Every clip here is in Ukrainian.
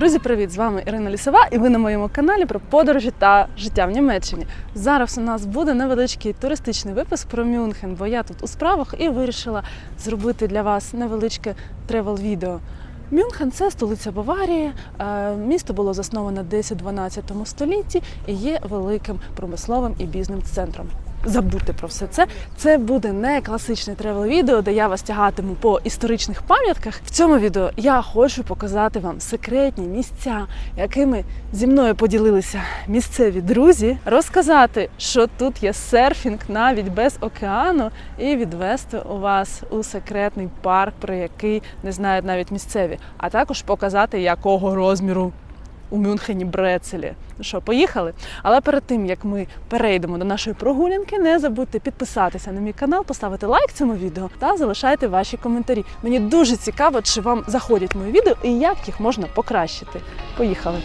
Друзі, привіт! З вами Ірина Лісова, і ви на моєму каналі про подорожі та життя в Німеччині. Зараз у нас буде невеличкий туристичний випуск про Мюнхен, бо я тут у справах і вирішила зробити для вас невеличке тревел-відео. Мюнхен це столиця Баварії. Е, Місто було засноване десь у 12 столітті і є великим промисловим і бізнес-центром. Забудьте про все це. Це буде не класичне тревел-відео, де я вас тягатиму по історичних пам'ятках. В цьому відео я хочу показати вам секретні місця, якими зі мною поділилися місцеві друзі, розказати, що тут є серфінг навіть без океану, і відвести у вас у секретний парк, про який не знають навіть місцеві, а також показати, якого розміру у Мюнхені Брецелі. Ну що, поїхали? Але перед тим як ми перейдемо до нашої прогулянки, не забудьте підписатися на мій канал, поставити лайк цьому відео та залишайте ваші коментарі. Мені дуже цікаво, чи вам заходять мої відео і як їх можна покращити. Поїхали!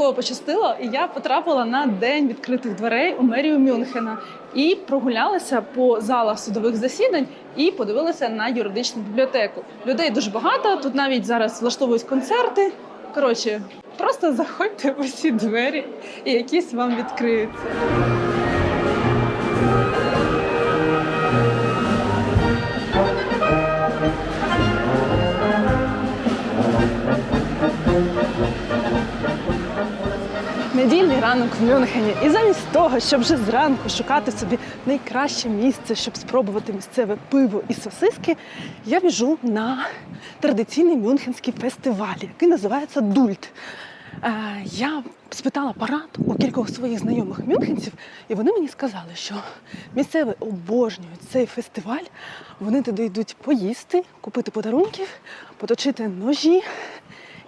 Випадково пощастило, і я потрапила на день відкритих дверей у мерію Мюнхена і прогулялася по залах судових засідань і подивилася на юридичну бібліотеку. Людей дуже багато. Тут навіть зараз влаштовують концерти. Коротше, просто заходьте в усі двері, і якісь вам відкриються. Недільний ранок в Мюнхені. І замість того, щоб вже зранку шукати собі найкраще місце, щоб спробувати місцеве пиво і сосиски, я біжу на традиційний мюнхенський фестиваль, який називається Дульт. Е, Я спитала парад у кількох своїх знайомих мюнхенців, і вони мені сказали, що місцеві обожнюють цей фестиваль. Вони туди йдуть поїсти, купити подарунків, поточити ножі.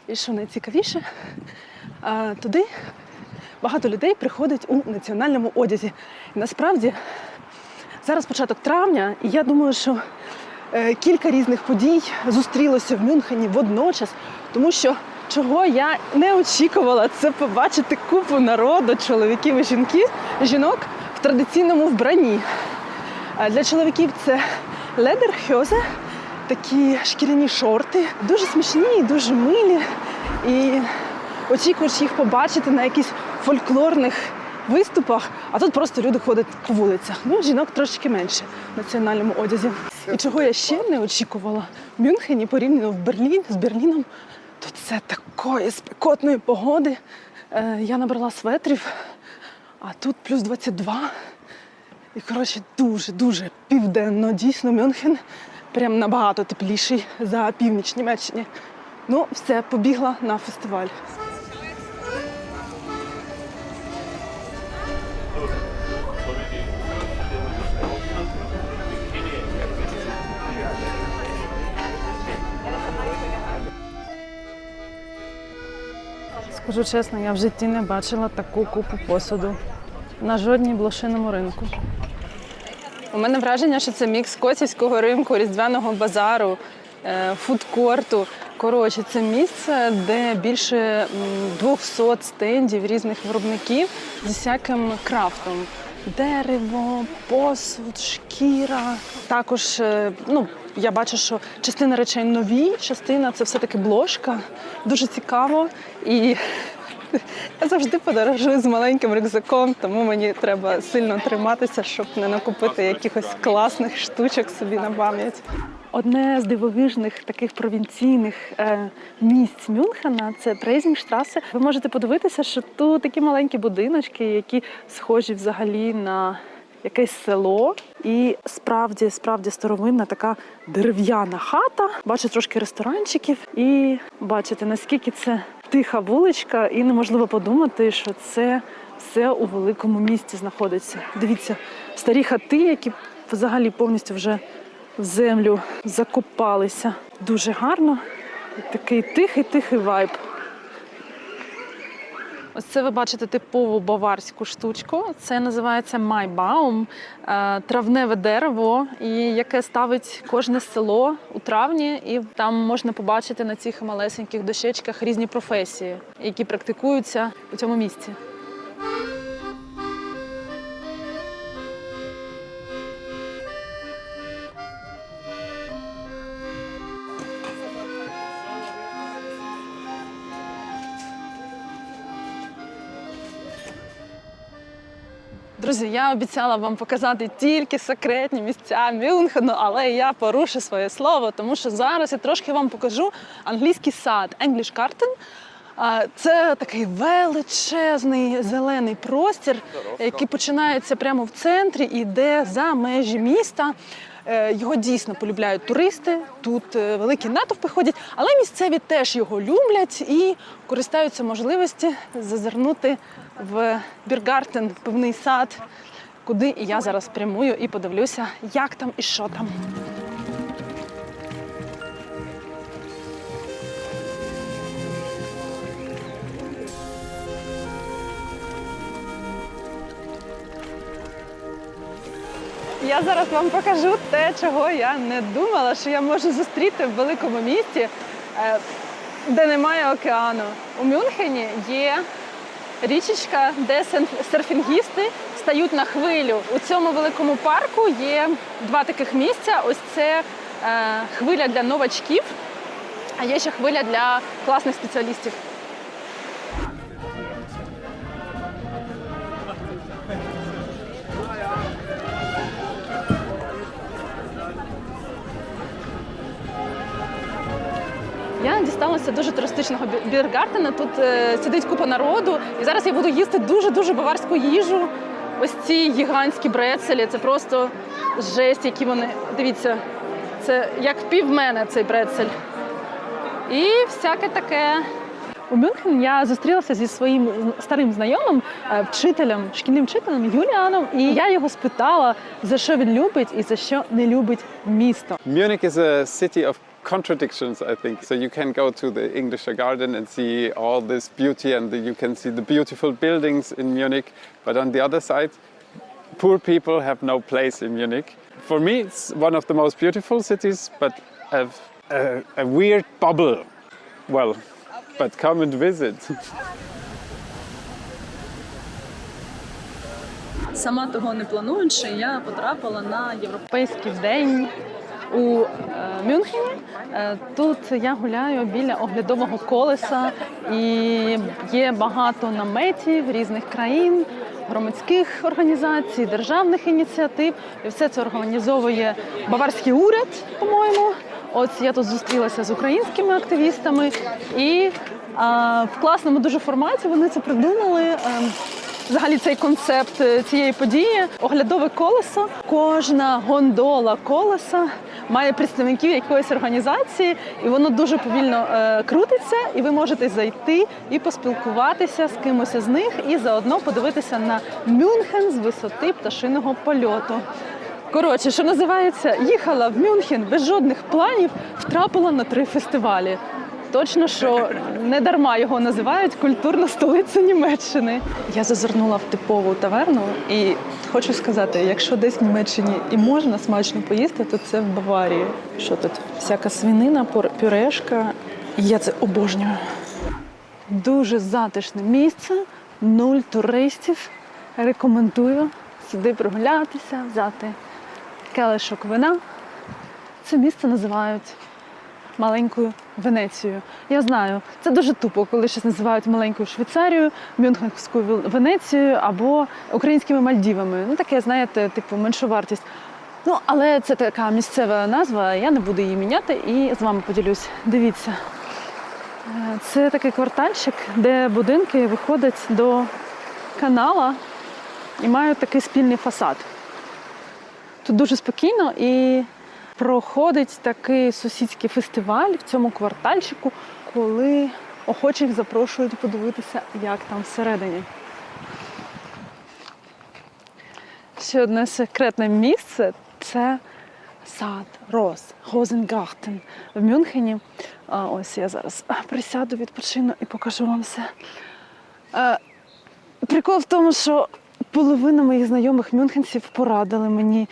І що найцікавіше, е, туди багато людей приходить у національному одязі. І насправді зараз початок травня, і я думаю, що е, кілька різних подій зустрілося в Мюнхені водночас, тому що чого я не очікувала, це побачити купу народу, чоловіків і жінки, жінок в традиційному вбранні. Для чоловіків це ледерхьозе, такі шкіряні шорти, дуже смішні, дуже милі. І очікуєш їх побачити на якихось фольклорних виступах, а тут просто люди ходять по вулицях. Ну, жінок трошки менше в національному одязі. І чого я ще не очікувала в Мюнхені порівняно в Берлін з Берліном, то це такої спекотної погоди. Е, я набрала светрів, а тут плюс 22. І коротше дуже дуже південно. Дійсно, Мюнхен прям набагато тепліший за північ Німеччини. Ну, все, побігла на фестиваль. Скажу чесно, я в житті не бачила таку купу посуду на жодній блошиному ринку. У мене враження, що це мікс котівського ринку, різдвяного базару, е, фудкорту. Коротше, це місце, де більше 200 стендів різних виробників зі всяким крафтом. Дерево, посуд, шкіра. Також е, ну, я бачу, що частина речей нові, частина це все-таки бложка. Дуже цікаво. І я завжди подорожую з маленьким рюкзаком, тому мені треба сильно триматися, щоб не накупити якихось класних штучок собі на пам'ять. Одне з дивовижних таких провінційних е, місць Мюнхена це Прейзінгштрасе. Ви можете подивитися, що тут такі маленькі будиночки, які схожі взагалі на якесь село. І справді, справді старовинна така дерев'яна хата. Бачу трошки ресторанчиків, і бачите, наскільки це тиха вуличка, і неможливо подумати, що це все у великому місті знаходиться. Дивіться, старі хати, які взагалі повністю вже в землю закопалися. Дуже гарно. Такий тихий-тихий вайб. Ось це ви бачите типову баварську штучку. Це називається майбаум, е, травневе дерево, і яке ставить кожне село у травні, і там можна побачити на цих малесеньких дощечках різні професії, які практикуються у цьому місці. Друзі, я обіцяла вам показати тільки секретні місця Мюнхену, але я порушу своє слово, тому що зараз я трошки вам покажу англійський сад English Garden. Це такий величезний зелений простір, який починається прямо в центрі і йде за межі міста. Е, Його дійсно полюбляють туристи. Тут е, великі натовпи ходять, але місцеві теж його люблять і користаються можливості зазирнути в Біргартен, пивний сад, куди і я зараз прямую і подивлюся, як там і що там. Я зараз вам покажу те, чого я не думала, що я можу зустріти в великому місті, е, де немає океану. У Мюнхені є річечка, де серфінгісти стають на хвилю. У цьому великому парку є два таких місця. Ось це е, хвиля для новачків, а є ще хвиля для класних спеціалістів. Я дісталася дуже туристичного бі- біргартена. Тут е, сидить купа народу, і зараз я буду їсти дуже дуже баварську їжу. Ось ці гігантські брецелі. Це просто жесть, які вони. Дивіться, це як пів мене цей брецель. І всяке таке. У Мюнхен я зустрілася зі своїм старим знайомим, е, вчителем, шкільним вчителем Юліаном, і я його спитала, за що він любить і за що не любить місто. A city of contradictions, I think. So you can go to the English garden and see all this beauty, and you can see the beautiful buildings in Munich. But on the other side, poor people have no place in Munich. For me, it's one of the most beautiful cities, but a, a, a weird bubble. Well, but come and visit. Сама того не плануючи, я потрапила на європейський день у е, Мюнхені. Е, Тут я гуляю біля оглядового колеса і є багато наметів різних країн, громадських організацій, державних ініціатив. І все це організовує баварський уряд, по-моєму. Ось я тут зустрілася з українськими активістами, і а, в класному дуже форматі вони це придумали. Взагалі цей концепт е, цієї події оглядове колесо. Кожна гондола колеса має представників якоїсь організації, і воно дуже повільно е, крутиться. І ви можете зайти і поспілкуватися з кимось із них, і заодно подивитися на Мюнхен з висоти пташиного польоту. Коротше, що називається, їхала в Мюнхен без жодних планів, втрапила на три фестивалі. Точно, що не дарма його називають культурна столиця Німеччини. Я зазирнула в типову таверну і хочу сказати, якщо десь в Німеччині і можна смачно поїсти, то це в Баварії. Що тут? Всяка свинина, пюрешка. Я це обожнюю. Дуже затишне місце, нуль туристів. Рекомендую сюди прогулятися, взяти келишок вина. Це місце називають маленькою Венецією. Я знаю, це дуже тупо, коли щось називають маленькою Швейцарією, Мюнхенською Венецією або українськими Мальдівами. Ну таке, знаєте, типу меншу вартість. Ну, але це така місцева назва, я не буду її міняти і з вами поділюсь. Дивіться. Е, Це такий квартальчик, де будинки виходять до канала і мають такий спільний фасад. Тут дуже спокійно і проходить такий сусідський фестиваль в цьому квартальчику, коли охочих запрошують подивитися, як там всередині. Ще одне секретне місце це сад Роз, Розенгартен в Мюнхені. А, ось я зараз присяду, відпочину і покажу вам все. Прикол в тому, що половина моїх знайомих мюнхенців порадили мені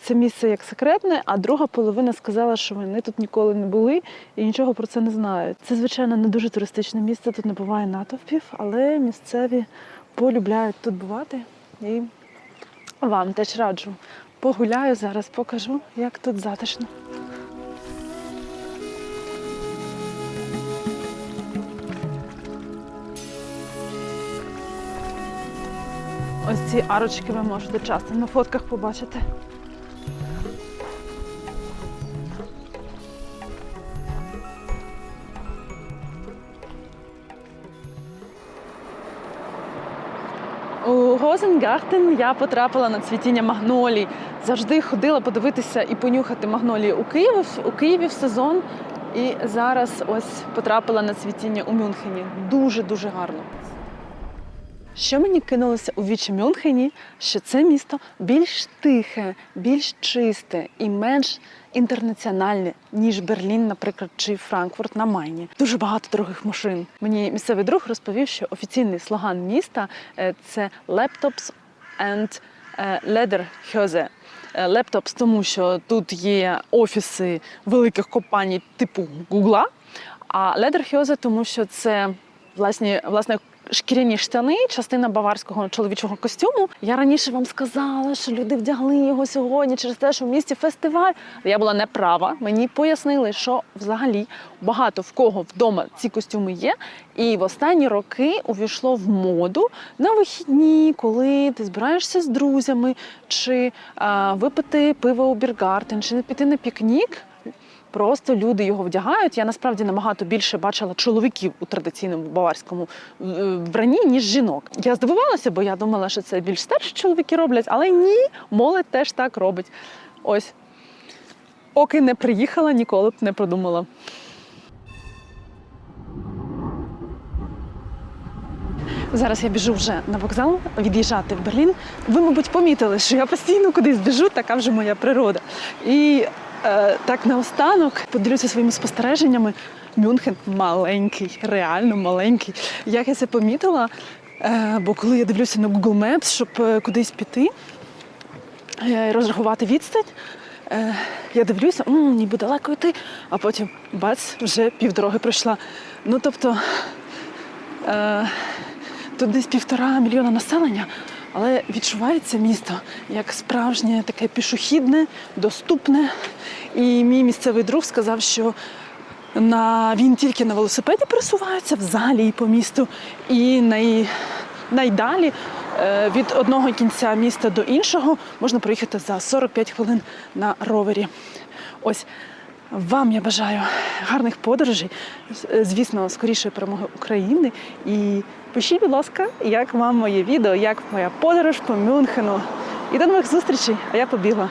це місце як секретне, а друга половина сказала, що вони тут ніколи не були і нічого про це не знають. Це, звичайно, не дуже туристичне місце, тут не буває натовпів, але місцеві полюбляють тут бувати. І вам теж раджу. Погуляю зараз, покажу, як тут затишно. Ось ці арочки ви можете часто на фотках побачити. У я потрапила на цвітіння магнолій. Завжди ходила подивитися і понюхати магнолії у Києві, у Києві в сезон. І зараз ось потрапила на цвітіння у Мюнхені. Дуже дуже гарно. Що мені кинулося у вічі Мюнхені, що це місто більш тихе, більш чисте і менш інтернаціональне, ніж Берлін, наприклад, чи Франкфурт на Майні. Дуже багато дорогих машин. Мені місцевий друг розповів, що офіційний слоган міста е, це «Laptops and е, Lederhose». Е, Лептопс, тому що тут є офіси великих компаній типу Гугла, а Ледерхьозе, тому що це власне, власне шкіряні штани, частина баварського чоловічого костюму. Я раніше вам сказала, що люди вдягли його сьогодні через те, що в місті фестиваль. Я була неправа. Мені пояснили, що взагалі багато в кого вдома ці костюми є. І в останні роки увійшло в моду на вихідні, коли ти збираєшся з друзями, чи а, випити пиво у Біргартен, чи не піти на пікнік. Просто люди його вдягають. Я насправді набагато більше бачила чоловіків у традиційному баварському е, вбранні, ніж жінок. Я здивувалася, бо я думала, що це більш старші чоловіки роблять, але ні, молодь теж так робить. Ось. Поки не приїхала, ніколи б не продумала. Зараз я біжу вже на вокзал від'їжджати в Берлін. Ви, мабуть, помітили, що я постійно кудись біжу, така вже моя природа. І так наостанок поділюся своїми спостереженнями. Мюнхен маленький, реально маленький. Як я це помітила? Е, бо коли я дивлюся на Google Maps, щоб е, кудись піти, е, розрахувати відстань, е, я дивлюся, «М, ніби далеко йти, а потім бац, вже півдороги пройшла. Ну тобто. Е, Тут десь півтора мільйона населення, але відчувається місто як справжнє таке пішохідне, доступне. І мій місцевий друг сказав, що на, він тільки на велосипеді пересувається взагалі по місту. І най, найдалі е, від одного кінця міста до іншого можна проїхати за 45 хвилин на ровері. Ось вам я бажаю гарних подорожей, звісно, скорішої перемоги України. І пишіть, будь ласка, як вам моє відео, як моя подорож по Мюнхену. І до нових зустрічей, а я побігла.